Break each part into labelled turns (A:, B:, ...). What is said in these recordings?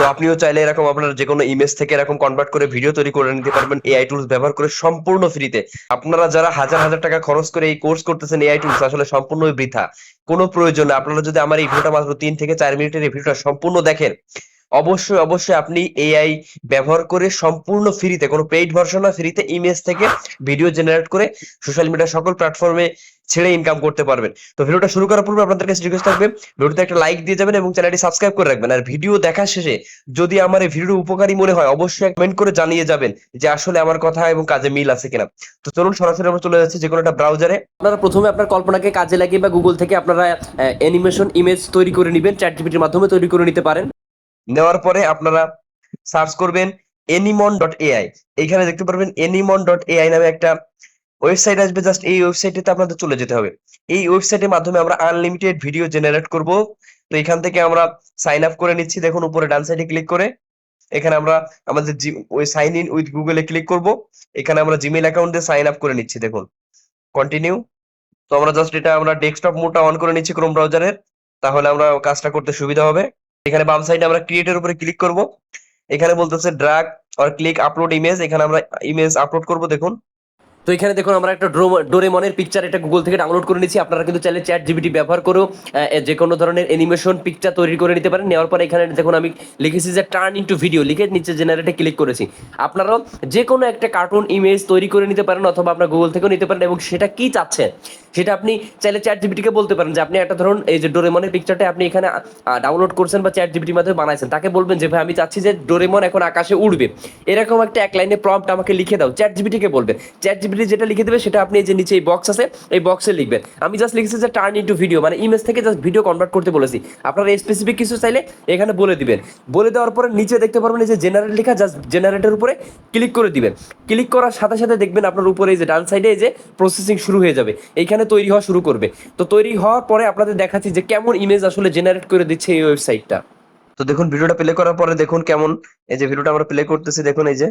A: তো আপনিও চাইলে এরকম আপনার যে কোনো ইমেজ থেকে এরকম কনভার্ট করে ভিডিও তৈরি করে নিতে পারবেন এআই টুলস ব্যবহার করে সম্পূর্ণ ফ্রিতে আপনারা যারা হাজার হাজার টাকা খরচ করে এই কোর্স করতেছেন এআই টুলস আসলে সম্পূর্ণ বৃথা। কোনো প্রয়োজন নেই। আপনারা যদি আমার এই ভিডিওটা মাত্র তিন থেকে চার মিনিটের এই ভিডিওটা সম্পূর্ণ দেখেন, অবশ্যই অবশ্যই আপনি এআই ব্যবহার করে সম্পূর্ণ ফ্রিতে কোনো পেইড ভার্সন না ফ্রিতে ইমেজ থেকে ভিডিও জেনারেট করে সোশ্যাল মিডিয়া সকল প্ল্যাটফর্মে ছেড়ে ইনকাম করতে পারবেন। তো ভিডিওটা শুরু করার পূর্বে আপনাদের কাছে রিকোয়েস্ট থাকবে ভিডিওতে একটা লাইক দিয়ে যাবেন এবং চ্যানেলটি সাবস্ক্রাইব করে রাখবেন। আর ভিডিও দেখার শেষে যদি আমার এই ভিডিও উপকারী মনে হয় অবশ্যই কমেন্ট করে জানিয়ে যাবেন যে আসলে আমার কথা এবং কাজে মিল আছে কিনা। তো চলুন সরাসরি আমরা চলে যাচ্ছি যে কোনো একটা ব্রাউজারে আপনারা প্রথমে আপনার কল্পনাকে কাজে লাগিয়ে বা গুগল থেকে আপনারা অ্যানিমেশন ইমেজ তৈরি করে নেবেন চ্যাট জিপিটির মাধ্যমে তৈরি করে নিতে পারেন। নেওয়ার পরে আপনারা সার্চ করবেন এনিমন ডট এআই এইখানে দেখতে পারবেন এনিমন ডট এআই নামে একটা ওয়েবসাইট আসবে জাস্ট এই ওয়েবসাইটে আপনাদের চলে যেতে হবে। এই ওয়েবসাইটের মাধ্যমে আমরা আনলিমিটেড ভিডিও জেনারেট করব। তো এখান থেকে আমরা সাইন আপ করে নিচ্ছি। দেখুন উপরে ডান সাইডে ক্লিক করে। এখানে আমরা আমাদের ওই সাইন ইন উইথ গুগলে ক্লিক করব। এখানে আমরা জিমেল অ্যাকাউন্ট দিয়ে সাইন আপ করে নিচ্ছি, দেখুন। কন্টিনিউ তো আমরা জাস্ট এটা আমরা ডেস্কটপ মোডটা অন করে নিচ্ছি ক্রোম ব্রাউজারের তাহলে আমরা কাজটা করতে সুবিধা হবে। এখানে বাম সাইডে আমরা ক্রিয়েটের উপরে ক্লিক করব। এখানে বলতেছে drag or click upload image এখানে আমরা ইমেজ আপলোড করব, দেখুন। তো এখানে দেখুন, আমরা একটা ডোরেমনের পিকচার এটা গুগল থেকে ডাউনলোড করে নিচ্ছি আপনারা কিন্তু চাইলে চ্যাট জিবিটি ব্যবহার করেও যে কোনো ধরনের অ্যানিমেশন পিকচার তৈরি করে নিতে পারেন। নেওয়ার পরে এখানে দেখুন, আমি লিখেছি যে টার্ন ইনটু ভিডিও লিখে নিচে জেনারেটে ক্লিক করেছি। আপনারাও যে কোনো একটা কার্টুন ইমেজ তৈরি করে নিতে পারেন অথবা আপনার গুগল থেকেও নিতে পারেন। এবং সেটা কি চাচ্ছেন সেটা আপনি চাইলে চ্যাট জিবিটিকে বলতে পারেন যে, আপনি একটা ধরুন, এই যে ডোরেমনের পিকচারটা আপনি এখানে ডাউনলোড করছেন বা চ্যাট জিবিটির মাধ্যমে বানাইছেন। তাকে বলবেন যে, ভাই, আমি চাচ্ছি যে ডোরেমন এখন আকাশে উড়বে। এরকম একটা এক লাইনে প্রম্পট আমাকে লিখে দাও। চ্যাট জিবিটিকে বলবেন চ্যাট জিবিটি যেটা লিখে দেবে সেটা আপনি যে নিচে এই বক্স আছে, এই বক্সে লিখবেন। আমি জাস্ট লিখেছি যে টার্ন ইন্টু ভিডিও মানে ইমেজ থেকে জাস্ট ভিডিও কনভার্ট করতে বলেছি। আপনারা স্পেসিফিক কিছু চাইলে এখানে বলে দিবেন। বলে দেওয়ার পরে নিচে দেখতে পারবেন যে জেনারেট লেখা জাস্ট জেনারেটের উপরে ক্লিক করে দিবেন। ক্লিক করার সাথে সাথে দেখবেন আপনার উপরে এই যে ডান সাইডে এই যে প্রসেসিং শুরু হয়ে যাবে। এইখানে তৈরি হওয়া শুরু করবে। তো তৈরি হওয়ার পরে আপনাদের দেখাচ্ছি যে কেমন ইমেজ আসলে জেনারেট করে দিচ্ছে এই ওয়েবসাইটটা তো দেখুন ভিডিওটা প্লে করার পরে দেখুন কেমন, এই যে ভিডিওটা আমরা প্লে করতেছি, দেখুন এই যে।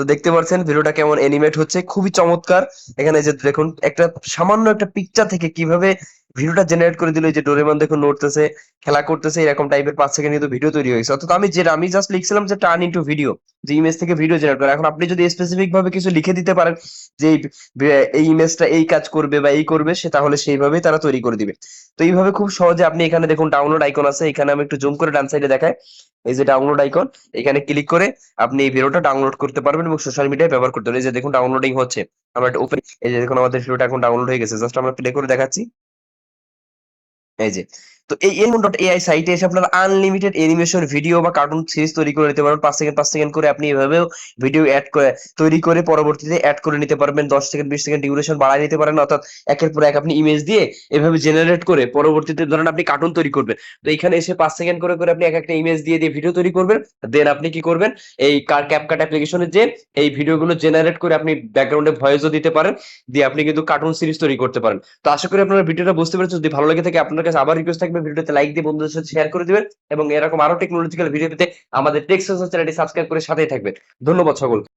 A: তো দেখতে পাচ্ছেন, ভিডিওটা কেমন এনিমেট হচ্ছে, খুবই চমৎকার। এখানে যে দেখুন, একটা সামান্য একটা পিকচার থেকে কীভাবে ভিডিওটা জেনারেট করে দিল যে ডোরেমন দেখুন নড়তেছে, খেলা করতেছে, এরকম টাইপের পাঁচ সেকেন্ড কিন্তু ভিডিও তৈরি হয়েছে। অর্থাৎ আমি যেটা আমি জাস্ট লিখছিলাম যে টার্ন ইনটু ভিডিও যে ইমেজ থেকে ভিডিও জেনারেট করে। এখন আপনি যদি স্পেসিফিক ভাবে কিছু লিখে দিতে পারেন, যে এই- ইমেজটা এই কাজ করবে বা এই করবে, সে তাহলে সেইভাবেই তারা তৈরি করে দিবে। তো এইভাবে খুব সহজে আপনি এখানে দেখুন ডাউনলোড আইকন আছে, এখানে আমি একটু জুম করে ডান সাইডে দেখায় এই যে ডাউনলোড আইকন এখানে ক্লিক করে আপনি এই ভিডিওটা ডাউনলোড করতে পারবেন এবং সোশ্যাল মিডিয়ায় ব্যবহার করতে পারবেন। এই যে দেখুন ডাউনলোডিং হচ্ছে। আমরা ওপেন এই যে দেখুন আমাদের ভিডিওটা এখন ডাউনলোড হয়ে গেছে। জাস্ট আমরা প্লে করে দেখাচ্ছি। এই যে তো এই এমন ডট এআই সাইটে এসে আপনারা আনলিমিটেড অ্যানিমেশন ভিডিও বা কার্টুন সিরিজ তৈরি করে নিতে পারবেন। পাঁচ সেকেন্ড পাঁচ সেকেন্ড করে আপনি এভাবেও ভিডিও অ্যাড করে, তৈরি করে পরবর্তীতে অ্যাড করে নিতে পারবেন। দশ সেকেন্ড বিশ সেকেন্ড ডিউরেশন বাড়ায় নিতে পারেন। অর্থাৎ একের পর এক আপনি ইমেজ দিয়ে এভাবে জেনারেট করে পরবর্তীতে ধরেন আপনি কার্টুন তৈরি করবেন। তো এখানে এসে পাঁচ সেকেন্ড করে করে আপনি এক একটা ইমেজ দিয়ে দিয়ে ভিডিও তৈরি করবেন। দেন আপনি কি করবেন? এই কার ক্যাপকাট অ্যাপ্লিকেশনে যে এই ভিডিওগুলো জেনারেট করে আপনি ব্যাকগ্রাউন্ডে ভয়েসও দিতে পারেন। দিয়ে আপনি কিন্তু কার্টুন সিরিজ তৈরি করতে পারেন। তো আশা করি আপনারা ভিডিওটা বুঝতে পেরেছেন। যদি ভালো লাগে থাকে আপনার কাছে আবার রিকোয়েস্ট থাকবে। ভিডিওতে লাইক দিয়ে বন্ধুদের সাথে শেয়ার করে দিবেন এবং এরকম আরও টেকনোলজিক্যাল ভিডিও পেতে আমাদের টেক্সাস চ্যানেলটি সাবস্ক্রাইব করে সাথেই থাকবেন। ধন্যবাদ সকলকে।